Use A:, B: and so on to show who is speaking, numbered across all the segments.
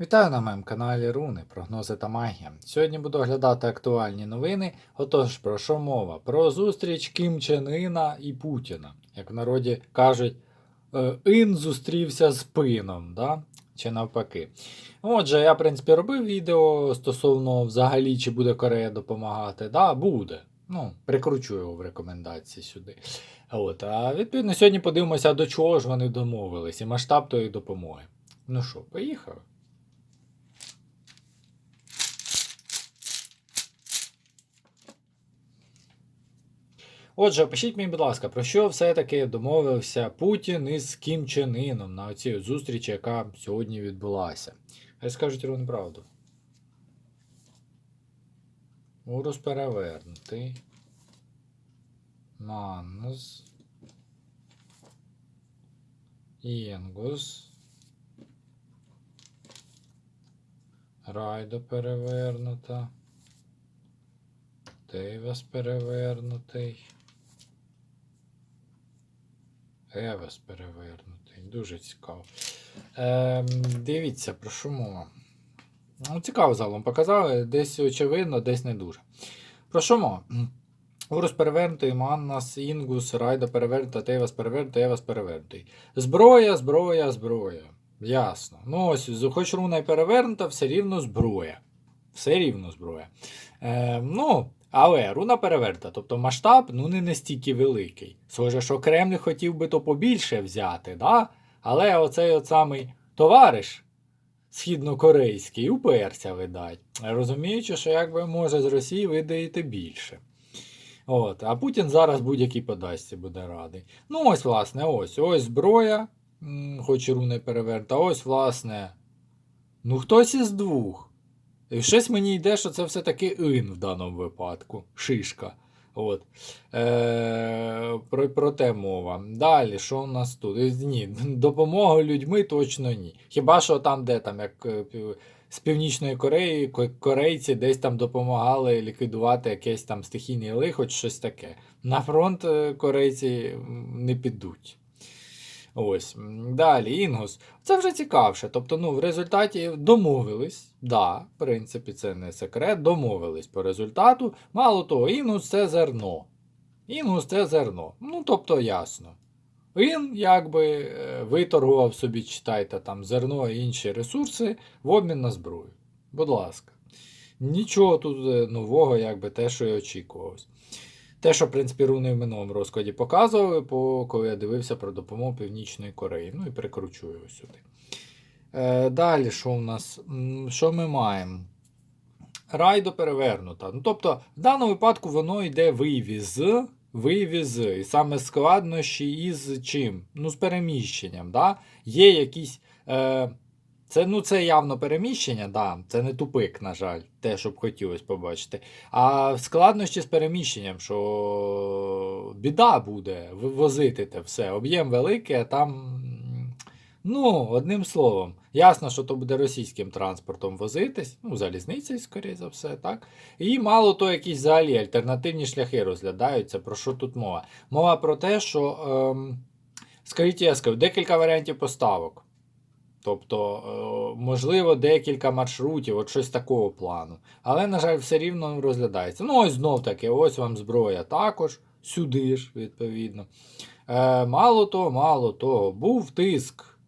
A: Вітаю на моєму каналі Руни, прогнози та магія. Сьогодні буду оглядати актуальні новини. Отож, про що мова? Про зустріч Кім Чен Іна і Путіна. Як в народі кажуть, е, Ін зустрівся з пином, да? чи навпаки. Отже, я, в принципі, робив відео стосовно взагалі, чи буде Корея допомагати. Да, буде. Ну, прикручу його в рекомендації сюди. От, а відповідно, сьогодні подивимося, до чого ж вони домовились і масштаб тої допомоги. Ну що, поїхали? Отже, пишіть мені, будь ласка, про що все-таки домовився Путін із Кім Чен Іном на цій зустрічі, яка сьогодні відбулася. Хай скажуть рівну правду. Урус перевернутий. Манус. Інгус. Райдо перевернута. Тейвас перевернутий. Евес перевернутий. Дуже цікаво. Ем, дивіться, про що мова. Ну, цікаво залом показали. Десь очевидно, десь не дуже. Про що мова? Урус перевернутий, Маннас, Інгус, Райда перевернута, Тейвас перевернутий, Евас перевернутий. Зброя, зброя, зброя. Ясно. Ну ось, хоч руна й перевернута, все рівно зброя. Все рівно зброя. Е, ну, але руна перевернута, тобто масштаб ну, не настільки великий. Схоже, що Кремль хотів би то побільше взяти, да? але оцей от самий товариш східнокорейський уперся видать, розуміючи, що якби може з Росії видаєте більше. От, а Путін зараз будь-який подасться буде радий. Ну, ось, власне, ось ось зброя, хоч і руни перевернута, ось, власне. Ну, хтось із двох. І щось мені йде, що це все-таки ін в даному випадку. Шишка. От. Е, про, про те мова. Далі, що у нас тут? Е, Ні, допомога людьми точно ні. Хіба що там, де там, як е, з Північної Кореї корейці десь там допомагали ліквідувати якесь там стихійне лихо, щось таке. На фронт е, корейці не підуть. Ось. Далі, Інгус. Це вже цікавше. Тобто, ну, в результаті домовились, да, в принципі, це не секрет, домовились по результату. Мало того, Інгус це зерно. Інгус це зерно. Ну, тобто, ясно. Він якби е, виторгував собі, читайте, там зерно і інші ресурси в обмін на зброю. Будь ласка. Нічого тут е, нового, якби те, що і очікувалось. Те, що, в принципі, руни в минулому розкладі показували, по, коли я дивився про допомогу Північної Кореї. Ну і прикручую його сюди. Е, далі, що у нас? Що ми маємо? Райдо перевернута. Ну, тобто, в даному випадку воно йде вивіз. Вивіз. І саме складнощі із чим? Ну, з переміщенням. Да? Є якісь. Е, це, ну, це явно переміщення, да, це не тупик, на жаль, те, що б хотілося побачити. А складнощі з переміщенням, що біда буде вивозити те все. Об'єм великий, а там. Ну, одним словом, ясно, що то буде російським транспортом возитись, ну, залізницею, скоріше за все, так. І мало то якісь взагалі альтернативні шляхи розглядаються. Про що тут мова? Мова про те, що, ем, скажіть, я скажу, декілька варіантів поставок. Тобто, е, можливо, декілька маршрутів, от щось такого плану. Але, на жаль, все рівно розглядається. Ну, ось знов таки, ось вам зброя також, сюди ж, відповідно. Е, мало того, мало того, був тиск.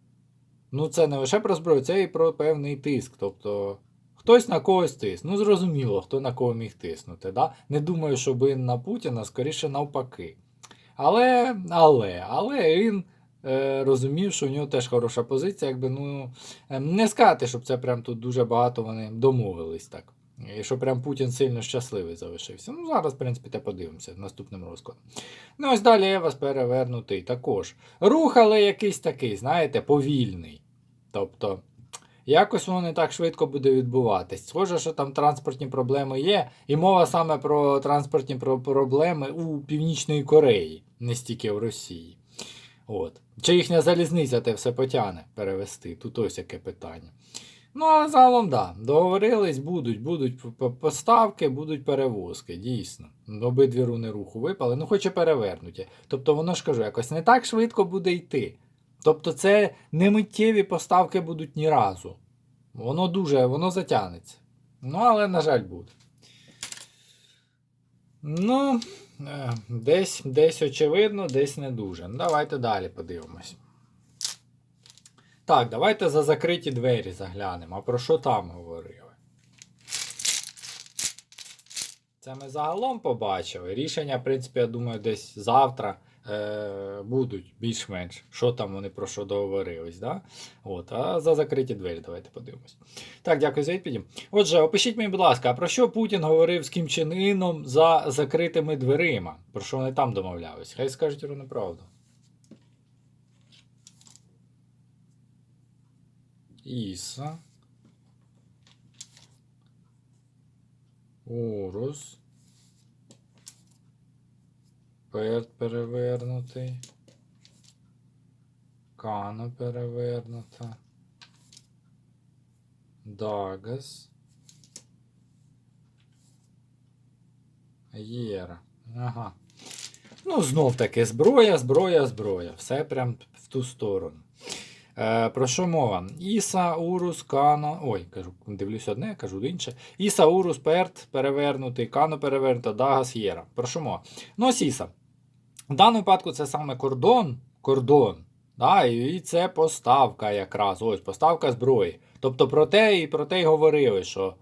A: Ну, це не лише про зброю, це і про певний тиск. Тобто, хтось на когось тиск. Ну, зрозуміло, хто на кого міг тиснути. Да? Не думаю, що би на Путіна, скоріше навпаки. Але, але, але він розумів, що у нього теж хороша позиція, якби, ну, е, не сказати, щоб це прям тут дуже багато вони домовились так. І що прям Путін сильно щасливий залишився. Ну, зараз, в принципі, те подивимося наступним розкладом. Ну, ось далі Евас перевернутий також. Рух, але якийсь такий, знаєте, повільний. Тобто, якось воно не так швидко буде відбуватись. Схоже, що там транспортні проблеми є, і мова саме про транспортні проблеми у Північної Кореї, не стільки в Росії. От. Чи їхня залізниця те все потягне перевести? Тут ось яке питання. Ну, але загалом, да, договорились, будуть, будуть поставки, будуть перевозки, дійсно. Обидві руни руху випали, ну хоч і перевернуті. Тобто воно ж кажу, якось не так швидко буде йти. Тобто це не миттєві поставки будуть ні разу. Воно дуже, воно затягнеться. Ну, але, на жаль, буде. Ну, е, десь, десь очевидно, десь не дуже. Ну, давайте далі подивимось. Так, давайте за закриті двері заглянемо. А про що там говорили? Це ми загалом побачили. Рішення, в принципі, я думаю, десь завтра е, будуть більш-менш, що там вони про що договорились. Да? От, а за закриті двері давайте подивимось. Так, дякую за відповіді. Отже, опишіть мені, будь ласка, про що Путін говорив з Кім Чен Іном за закритими дверима? Про що вони там домовлялись? Хай скажуть вони правду. Іса. Урус. Перт перевернутий. Кано перевернута. Дагас. Єра. Ага. Ну, знов таки зброя, зброя, зброя. Все прям в ту сторону. Е, про що мова? Іса, Урус, Кано. Ой, кажу, дивлюсь одне, кажу інше. Іса, Урус, Перт перевернутий, Кано перевернута, Дагас, Єра. Про що мова? Ну, ось Іса. В даному випадку це саме кордон. кордон. Да, і це поставка якраз. Ось поставка зброї. Тобто про те і про те й говорили, що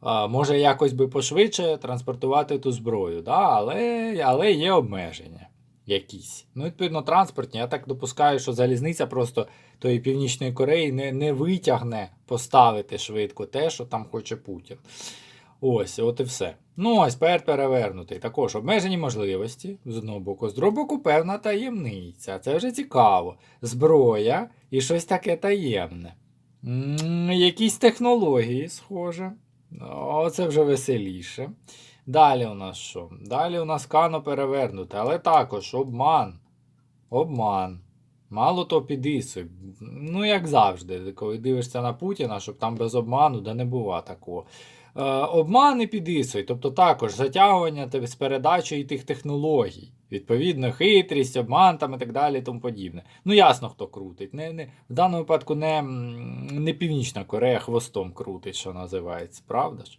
A: а, може якось би пошвидше транспортувати ту зброю. Да, але, але є обмеження якісь. Ну, відповідно, транспортні. Я так допускаю, що залізниця просто тої Північної Кореї не, не витягне поставити швидко те, що там хоче Путін. Ось, от і все. Ну, пер перевернутий. Також обмежені можливості з одного боку, з другого боку, певна таємниця. Це вже цікаво. Зброя і щось таке таємне. М, якісь технології, схоже. Оце вже веселіше. Далі у нас що? Далі у нас кано перевернуте, але також обман. Обман. Мало то підісуй. Ну, як завжди, коли дивишся на Путіна, щоб там без обману, да не бува такого. Е, обман і підісуй, тобто також затягування з передачею тих технологій. Відповідно, хитрість, обман там і так далі і тому подібне. Ну, ясно, хто крутить. Не, не, в даному випадку не, не Північна Корея хвостом крутить, що називається, правда ж?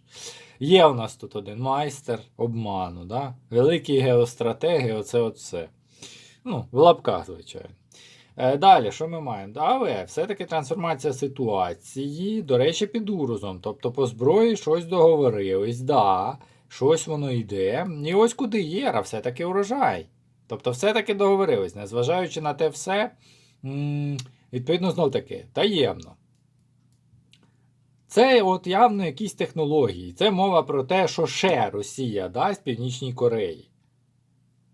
A: Є у нас тут один майстер обману, да? великий геостратеги, оце от все. Ну, в лапках, звичайно. Е, Далі, що ми маємо? Але все-таки трансформація ситуації, до речі, під урузом. Тобто по зброї щось договорились, да, щось воно йде. І ось куди Єра, все-таки урожай. Тобто, все-таки договорились, незважаючи на те все, відповідно, знов таки, таємно. Це от явно якісь технології. Це мова про те, що ще Росія дасть Північній Кореї.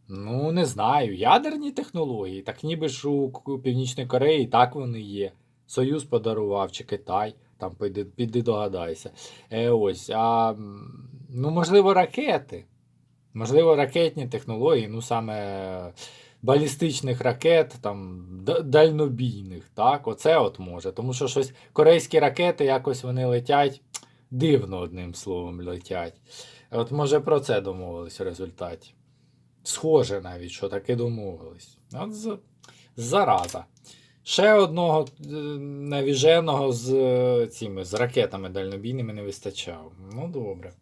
A: Ну, не знаю. Ядерні технології, так ніби ж у Північної Кореї так вони є. Союз подарував чи Китай, там піди, піди догадайся. Е, ось, а, ну, можливо, ракети. Можливо, ракетні технології, ну саме балістичних ракет, там, дальнобійних, так, оце от може. Тому що щось корейські ракети якось вони летять дивно, одним словом, летять. От може про це домовились в результаті. Схоже навіть, що таки домовились. От з... зараза. Ще одного е, навіженого з е, цими з ракетами дальнобійними не вистачало. Ну, добре.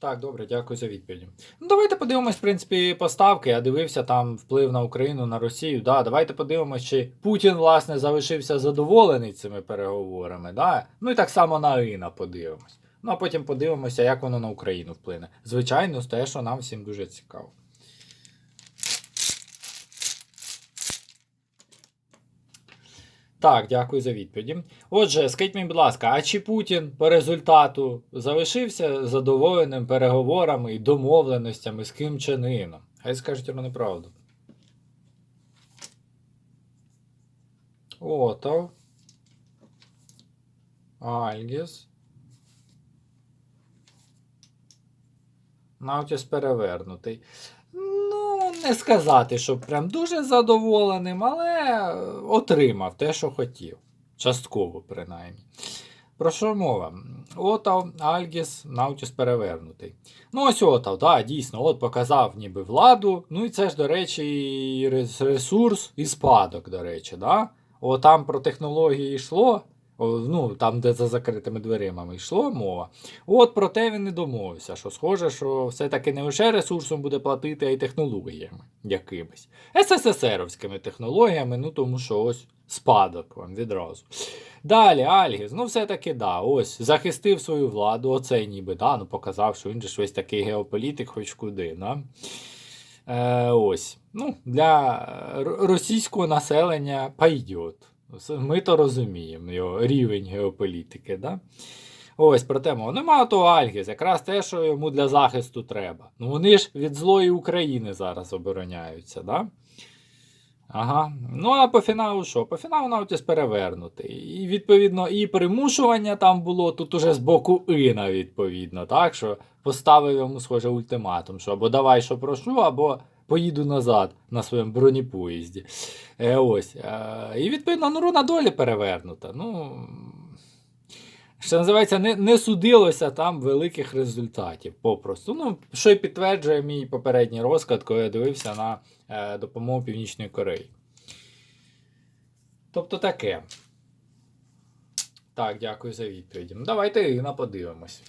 A: Так, добре, дякую за відповідь. Ну, давайте подивимось, в принципі, поставки. Я дивився там вплив на Україну, на Росію. Да, давайте подивимось, чи Путін, власне, залишився задоволений цими переговорами. Да? Ну і так само на Іна подивимось. Ну а потім подивимося, як воно на Україну вплине. Звичайно, те, що нам всім дуже цікаво. Так, дякую за відповіді. Отже, скажіть мені, будь ласка, а чи Путін по результату залишився задоволеним переговорами і домовленостями з Ким Іном? Хай скажуть вони правду. Отов. Альгіс. Наутіс перевернутий. Ну, не сказати, що прям дуже задоволеним, але отримав те, що хотів. Частково, принаймні. Про що мова? Отав, Альгіс, Наутіс перевернутий. Ну, ось Отав, да, дійсно, от показав ніби владу. Ну і це ж, до речі, і ресурс і спадок, до речі, да? о, там про технології йшло, ну, там, де за закритими дверима йшло мова, от про те він не домовився, що схоже, що все-таки не лише ресурсом буде платити, а й технологіями якимись. СССРовськими технологіями, ну тому що ось спадок вам відразу. Далі, Альгіс, ну все-таки да, ось захистив свою владу, оцей ніби, да, ну показав, що він же весь такий геополітик, хоч куди. Да? Е, ось. Ну, Для російського населення пайдет. Ми то розуміємо, його рівень геополітики. Да? Ось про тему. Нема того Альгіс, якраз те, що йому для захисту треба. Ну вони ж від злої України зараз обороняються. Да? Ага. Ну а по фіналу що? По фіналу Наутіс перевернутий. І відповідно і примушування там було тут уже з боку Іна, відповідно, так що поставив йому схоже ультиматум, що або давай, що прошу, або поїду назад на своєму бронепоїзді. Е, ось. Е, і відповідно, ну, руна долі перевернута. Ну. Що називається, не, не судилося там великих результатів. Попросту. Ну, що й підтверджує мій попередній розклад, коли я дивився на е, допомогу Північної Кореї. Тобто таке. Так, дякую за відповіді. Ну, Давайте Ірина подивимось.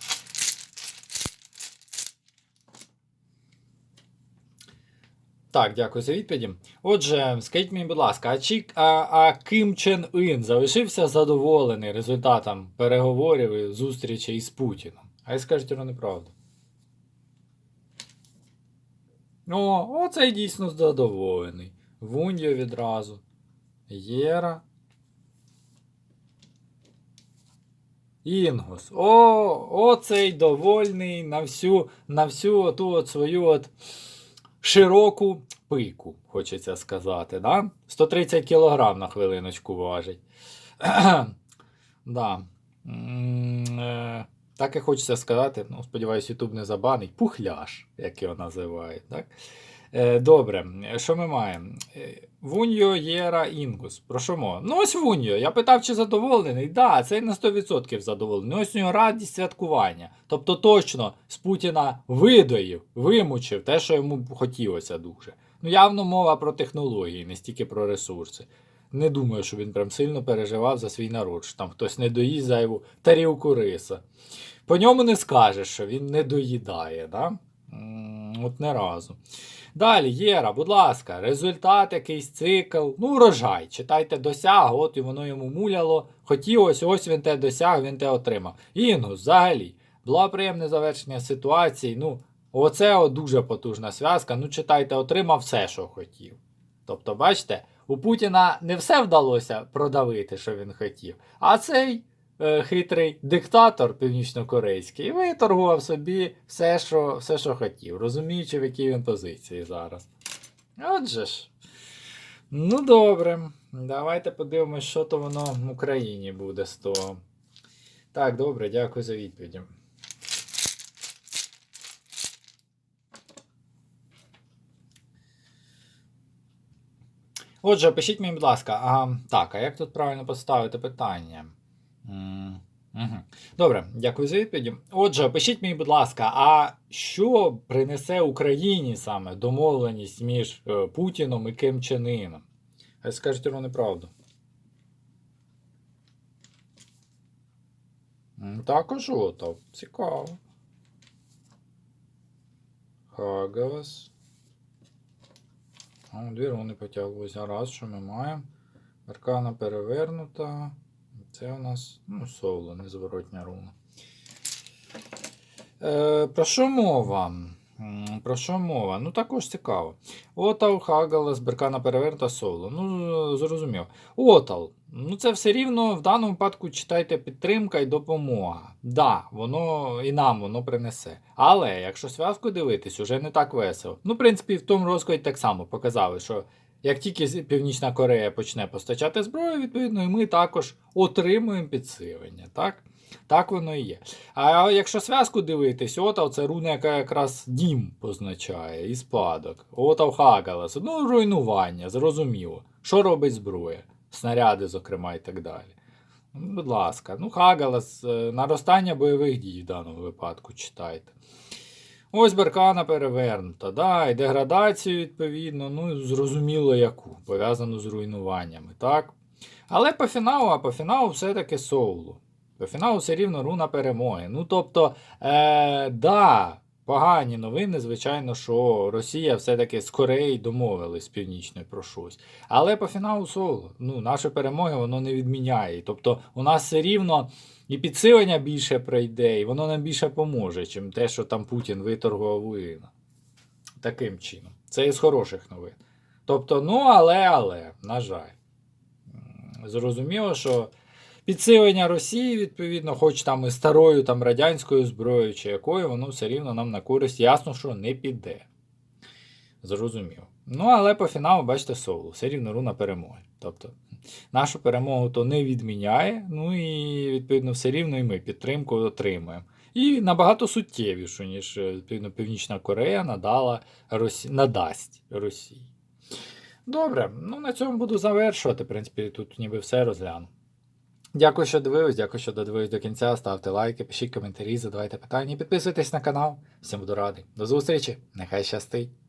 A: Так, дякую за відповіді. Отже, скажіть мені, будь ласка, а, чи, а, а Ким Чен Ін залишився задоволений результатом переговорів і зустрічей із Путіном? А й скажіть йому неправду. О, оцей дійсно задоволений. Вуньо відразу. Єра. Інгус. О, оцей довольний на всю, на всю от свою от широку пику, хочеться сказати. Да? 130 кг на хвилиночку важить. да. Е, Так і хочеться сказати, ну, сподіваюсь, Ютуб не забанить. Пухляш, як його називають. Так? Е, Добре, що ми маємо? Е, Вуньо Єра Інгус. Про що мова? Ну ось Вуньо. Я питав, чи задоволений. Да, цей на 100% задоволений. Ось у нього радість святкування. Тобто точно з Путіна видоїв, вимучив те, що йому хотілося дуже. Ну, явно мова про технології, не стільки про ресурси. Не думаю, що він прям сильно переживав за свій народ, що там хтось не доїсть зайву тарілку риса. По ньому не скажеш, що він не доїдає, да? От не разу. Далі, Єра, будь ласка, результат, якийсь цикл. Ну, урожай. Читайте досяг, от і воно йому муляло. Хотілося, ось він те досяг, він те отримав. Інгус, взагалі, було приємне завершення ситуації. Ну, оце от дуже потужна зв'язка. Ну, читайте, отримав все, що хотів. Тобто, бачите, у Путіна не все вдалося продавити, що він хотів, а цей е, хитрий диктатор північнокорейський виторгував собі все, що, все, що хотів, розуміючи, в якій він позиції зараз. Отже ж. Ну, добре. Давайте подивимось, що то воно в Україні буде з того. Так, добре, дякую за відповіді. Отже, пишіть мені, будь ласка, а, так, а як тут правильно поставити питання? Угу. Добре, дякую за відповіді. Отже, пишіть мені, будь ласка, а що принесе Україні саме домовленість між е, Путіном і Ким Чен Іном? Хай скажуть вам неправду. Також отав. Цікаво. Хагалас. О, дві руни потяглися. Раз, що ми маємо. Аркана перевернута. Це у нас ну, соло, незворотня руна. Е, про що мова? Про що мова? Ну також цікаво. Отал, Хагалас, Беркана перевернута соло. Ну, зрозумів. Отал. Ну, це все рівно в даному випадку читайте підтримка і допомога. Да, воно і нам воно принесе. Але якщо зв'язку дивитись, уже не так весело. Ну, в принципі, в тому розкладі так само показали, що як тільки Північна Корея почне постачати зброю, відповідно, і ми також отримуємо підсилення. Так? Так воно і є. А якщо зв'язку дивитись, ота це руна, яка якраз дім позначає, і спадок. Ота в Хагалас. Ну, руйнування, зрозуміло. Що робить зброя? Снаряди, зокрема, і так далі. Будь ласка, ну Хагалас, е, наростання бойових дій в даному випадку читайте. Ось Беркана перевернута, да, і деградацію, відповідно, ну зрозуміло яку, пов'язану з руйнуваннями, так? Але по фіналу, а по фіналу все-таки Соулу. По фіналу все рівно руна перемоги. Ну тобто, е, да, погані новини, звичайно, що Росія все-таки з Кореї домовилась Північною про щось. Але по фіналу Соулу, ну, наші перемоги воно не відміняє. Тобто, у нас все рівно і підсилення більше прийде, і воно нам більше поможе, чим те, що там Путін виторгував воїна. Таким чином. Це із хороших новин. Тобто, ну, але, але, на жаль. Зрозуміло, що підсилення Росії, відповідно, хоч там і старою там, радянською зброєю чи якою, воно все рівно нам на користь, ясно, що не піде. Зрозуміло. Ну, але по фіналу, бачите, соло, все рівно руна перемоги. Тобто, нашу перемогу то не відміняє, ну і відповідно все рівно і ми підтримку отримуємо. І набагато суттєвішу, ніж відповідно, Північна Корея надала Росі... надасть Росії. Добре, ну на цьому буду завершувати. В принципі, тут ніби все розгляну. Дякую, що дивились, дякую, що додивились до кінця. Ставте лайки, пишіть коментарі, задавайте питання і підписуйтесь на канал. Всім буду радий. До зустрічі! Нехай щастить!